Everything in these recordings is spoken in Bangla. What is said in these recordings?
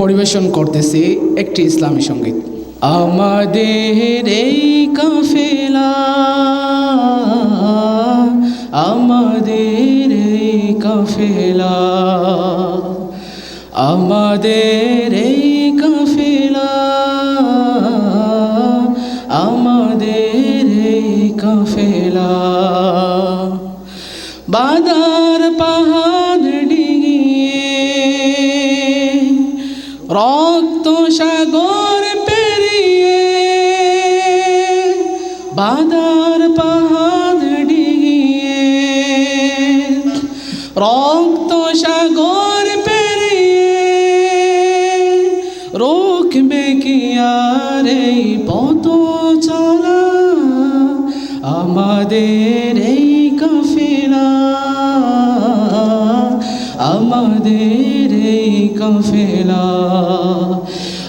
পরিবেশন করতেছি একটি ইসলামী সংগীত। আমাদের এই কাফেলা, আমাদের এই কাফেলা, আমাদের এই কাফেলা, আমাদের এই কাফেলা। বাদার পাহাড় বাদার পাহাড় ডিঙিয়ে। রক্ত সাগর পেরিয়ে। রোখবে কি আর এই পথ চলা আমাদের এই কাফেলা। আমাদের এই কাফেলা।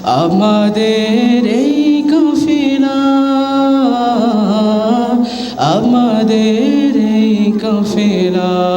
আমাদের এই কাফেলা। আমাদের এই কাফেলা।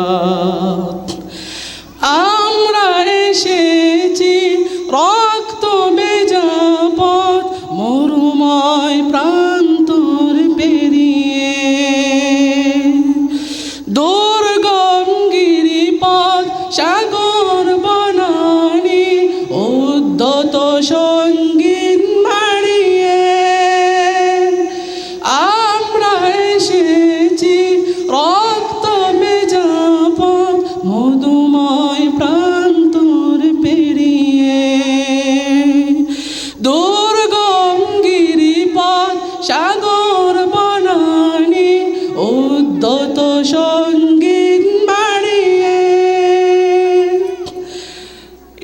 উদ্যত সংগীত বাড়িয়ে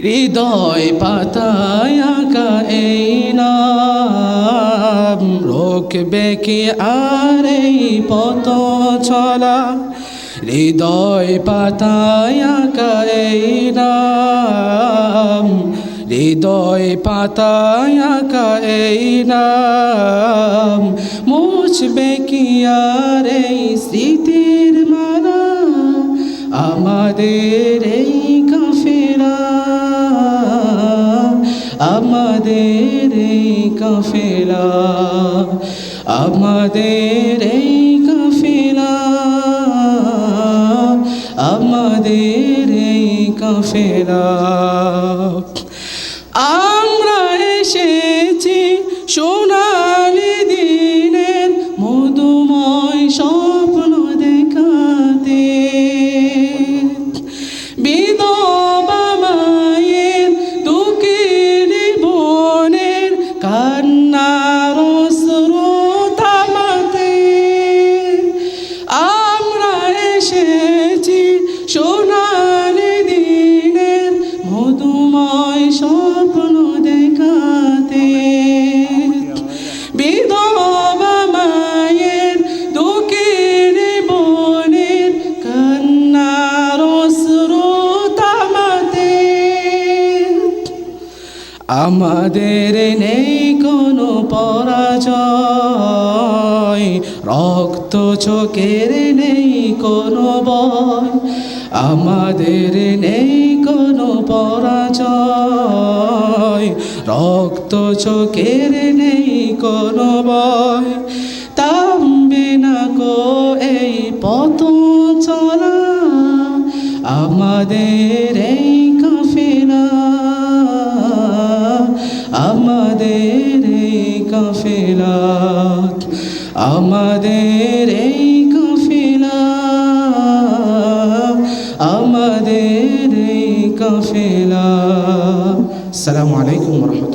হৃদয় পাতায় আঁকা এই নাম। রোকবে কি আর এই পত চলা? হৃদয় পাতায় আঁকা এই নাম। হৃদয় পাতায় এই নাম। মুছবে কি আর এই স্মৃতির মালা? আমাদের এই কাফেরা আমাদের এই কাফেলা। আমাদের এই কাফেলা। আমাদের এই কাফেলা। আমরা এসেছি সোনালি আমাদের নেই কোনো পরাজয়। রক্ত চোখের নেই কোনো বয় আমাদের নেই কোনো পরাজয়। রক্ত চোখের নেই কোনো বয় তামবে না কো এই পথ চলা। আমাদের আমাদের এই কাফেলা আমাদের এই কাফেলা আমাদের এই কাফেলা আসসালামু আলাইকুম রহমতুল্লাহ।